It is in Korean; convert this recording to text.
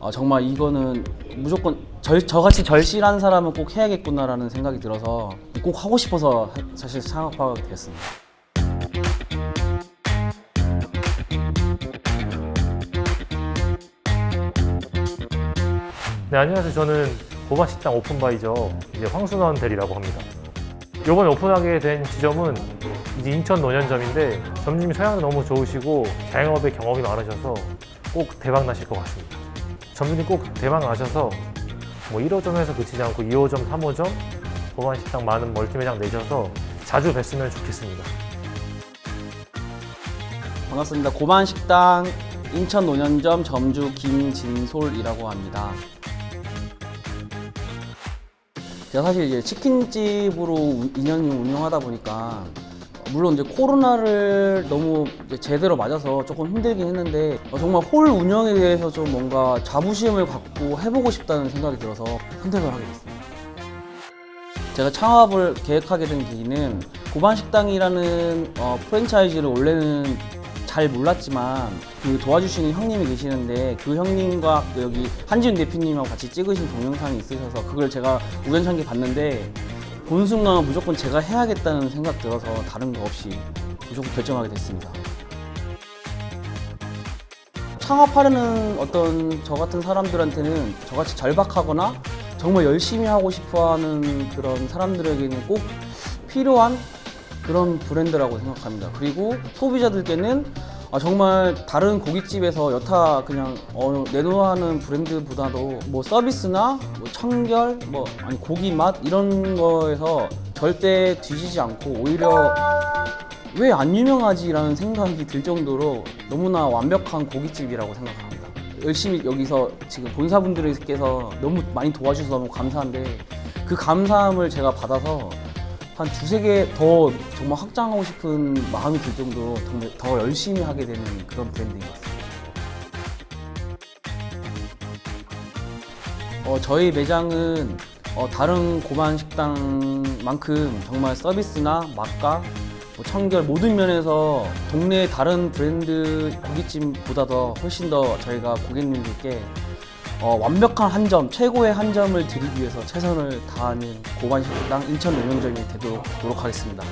어, 정말 이거는 무조건 절, 저같이 절실한 사람은 꼭 해야겠구나라는 생각이 들어서 꼭 하고 싶어서 하- 사실 창업하게 됐습니다. 네, 안녕하세요. 저는 고바식당 오픈바이저 이제 황순원 대리라고 합니다. 이번에 오픈하게 된 지점은 이제 인천 논현점인데 점주님 소양도 너무 좋으시고 자영업에 경험이 많으셔서 꼭 대박 나실 것 같습니다. 점주님 꼭 대박 나셔서 뭐 1호점에서 그치지 않고 2호점, 3호점 고바식당 많은 멀티매장 내셔서 자주 뵀으면 좋겠습니다. 반갑습니다. 고만 식당 인천 논현점 점주 김진솔이라고 합니다. 제가 사실 이제 치킨집으로 2년 운영하다 보니까 물론 이제 코로나를 너무 이제 제대로 맞아서 조금 힘들긴 했는데 어, 정말 홀 운영에 대해서 좀 뭔가 자부심을 갖고 해보고 싶다는 생각이 들어서 선택을 하게 됐습니다. 제가 창업을 계획하게 된 계기는 고반식당이라는 어, 프랜차이즈를 원래는 잘 몰랐지만 그 도와주시는 형님이 계시는데 그 형님과 그 여기 한지훈 대표님하고 같이 찍으신 동영상이 있으셔서 그걸 제가 우연찮게 봤는데 본 순간 무조건 제가 해야겠다는 생각 들어서 다른 거 없이 무조건 결정하게 됐습니다. 창업하려는 어떤 저 같은 사람들한테는 저같이 절박하거나 정말 열심히 하고 싶어 하는 그런 사람들에게는 꼭 필요한 그런 브랜드라고 생각합니다. 그리고 소비자들께는 아, 정말 다른 고깃집에서 여타 그냥 어, 내놓는 브랜드보다도 뭐 서비스나 뭐 청결, 뭐 아니 고기 맛 이런 거에서 절대 뒤지지 않고 오히려 왜 안 유명하지라는 생각이 들 정도로 너무나 완벽한 고깃집이라고 생각합니다. 열심히 여기서 지금 본사분들께서 너무 많이 도와주셔서 너무 감사한데 그 감사함을 제가 받아서 한 두세 개 더 정말 확장하고 싶은 마음이 들 정도로 정말 더 열심히 하게 되는 그런 브랜드인 것 같습니다. 어, 저희 매장은 어, 다른 고만 식당만큼 정말 서비스나 맛과 뭐 청결 모든 면에서 동네 다른 브랜드 고깃집보다도 훨씬 더 저희가 고객님들께 어, 완벽한 한 점, 최고의 한 점을 드리기 위해서 최선을 다하는 고반 식당 인천 농영점이 되도록 노력하겠습니다.